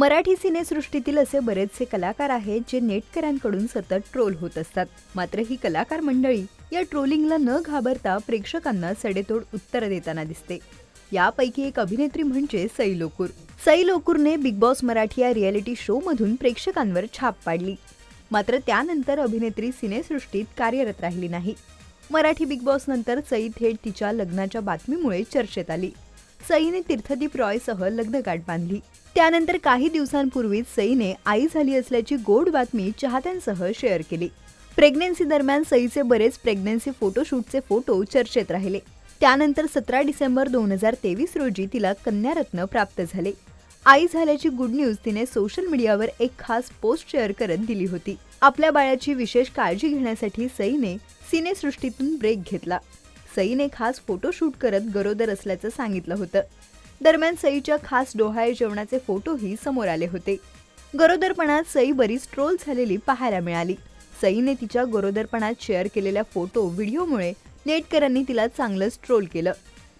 मराठी सिनेसृष्टीतील असे बरेचसे कलाकार आहेत जे नेटकऱ्यांकडून सतत ट्रोल होत असतात. मात्र ही कलाकार मंडळी या ट्रोलिंगला न घाबरता प्रेक्षकांना सडेतोड उत्तर देताना दिसते. यापैकी एक अभिनेत्री म्हणजे सई लोकूर सई लोकूरने बिग बॉस मराठी या रियालिटी शो मधून प्रेक्षकांवर छाप पाडली. मात्र त्यानंतर अभिनेत्री सिनेसृष्टीत कार्यरत राहिली नाही. मराठी बिग बॉस नंतर सई थेट तिच्या लग्नाच्या बातमीमुळे चर्चेत आली. सईने तीर्थदीप रॉयसह लग्नगाठ बांधली. त्यानंतर काही दिवसांपूर्वीच सईने आई झाली असल्याची गोड बातमी चाहत्यांसह शेअर केली. प्रेग्नेन्सी दरम्यान सईचे बरेच प्रेग्नेन्सी फोटोशूटचे फोटो चर्चेत राहिले. त्यानंतर सतरा डिसेंबर दोन हजार तेवीस रोजी तिला कन्यारत्न प्राप्त झाले. आई झाल्याची गुड न्यूज तिने सोशल मीडियावर एक खास पोस्ट शेअर करत दिली होती. आपल्या बाळाची विशेष काळजी घेण्यासाठी सईने सिनेसृष्टीतून ब्रेक घेतला. सईने खास फोटोशूट करत गरोदर असल्याचं सांगितलं होतं. दरम्यान सईच्या खास डोहाळे जेवणाचे फोटोही समोर आले होते. गरोदरपणात सई बरीच ट्रोल झालेली पाहायला मिळाली. सईने तिच्या गरोदरपणात शेअर केलेल्या फोटो व्हिडिओमुळे नेटकरांनी तिला चांगलंच ट्रोल केलं.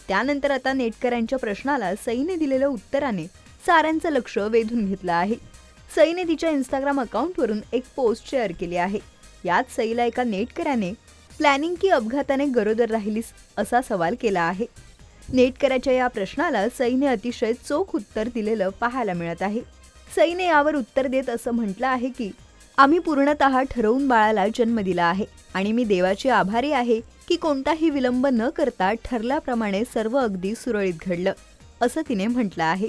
त्यानंतर आता नेटकरांच्या प्रश्नाला सईने दिलेल्या उत्तराने साऱ्यांचं लक्ष वेधून घेतलं आहे. सईने तिच्या इंस्टाग्राम अकाउंटवरून एक पोस्ट शेअर केली आहे. यात सईला एका नेटकऱ्याने प्लॅनिंग की अपघाताने गरोदर राहिलीस? असा सवाल केला आहे. नेटकऱ्याच्या या प्रश्नाला सईने अतिशय चोख उत्तर दिलेलं पाहायला मिळत आहे. सईने यावर उत्तर देत असं म्हटलं आहे की आम्ही पूर्णतः ठरवून बाळाला जन्म दिला आहे आणि मी देवाची आभारी आहे की कोणताही विलंब न करता ठरल्याप्रमाणे सर्व अगदी सुरळीत घडलं असं तिने म्हटलं आहे.